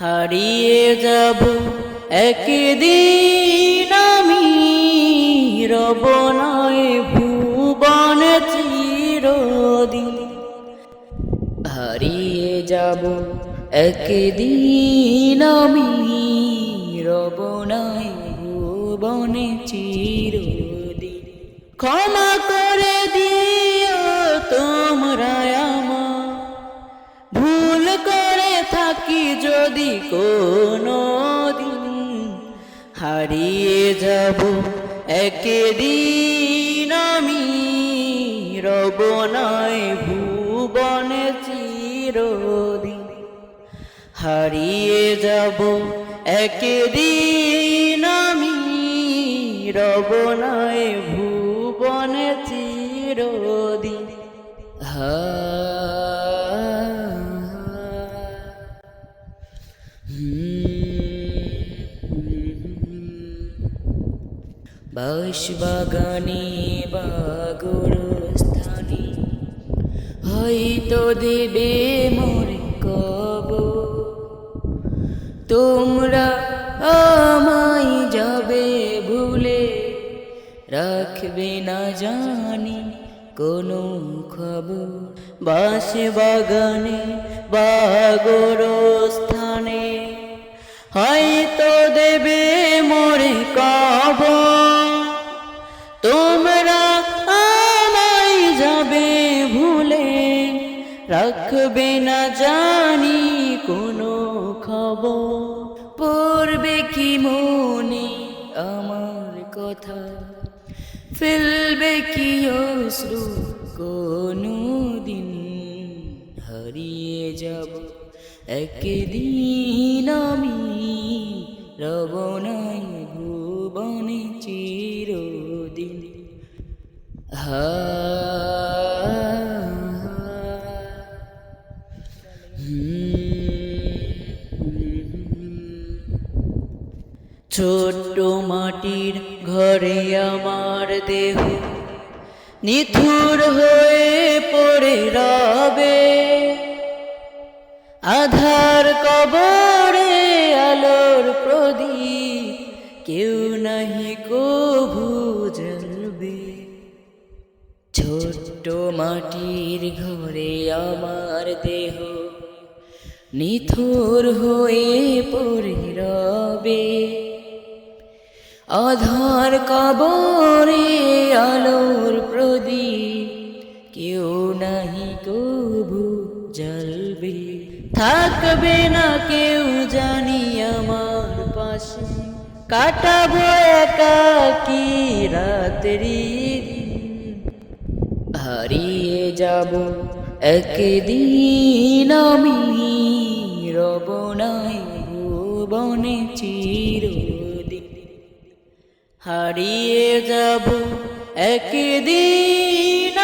হারিয়ে যাব একদিন আমি রব নয় ভুবন চিরদিন। হারিয়ে যাব একদিন আমি রব ভুবনে চিরদিন ক্ষমা করে দিও তোমরা আমার। ভুল করে থাকি যদি কোনো দিন হারিয়ে যাব একদিন আমি। রব নয় ভুবনে চিরদিন হারিয়ে যাব একদিন রব নয় ভুবনে চিরদিন হা। বাস বাগানে বাগর স্থানে হয়তো দেবে মোরে রাখবে না জানি, কোনো খবর। বাস বাগানে বাগর স্থানে হয়তো দেবে মোরে কব তোমরা আমায় যাবে ভুলে, রাখবে না জানি কোনো খবর। পড়বে কি মনে আমার কথা? ফেলবে কি অশ্রু? কোনো দিন হারিয়ে যাব। একদিন আমি রব নাই ভুবনে চিরদিন। হা ছোট্ট মাটির ঘরে আমার দেহ নিথুর হয়ে পড়ে রবে। আধার কবরে আলোর প্রদীপ, কেউ নাহি কভু জ্বলবে। ছোট্ট মাটির ঘরে আমার দেহ নিথুর হয়ে পড়ে রবে। আধার কবরে আলোর প্রদীপ, কেউ নাহি কভু জ্বলবে। থাকবে না কেউ জানি আমার পাশে। কাটাবো একা কি রাত্রি হারিয়ে যাব একদিন আমি রব নাই ভুবনে চিরদিন হারিয়ে যাব একদিন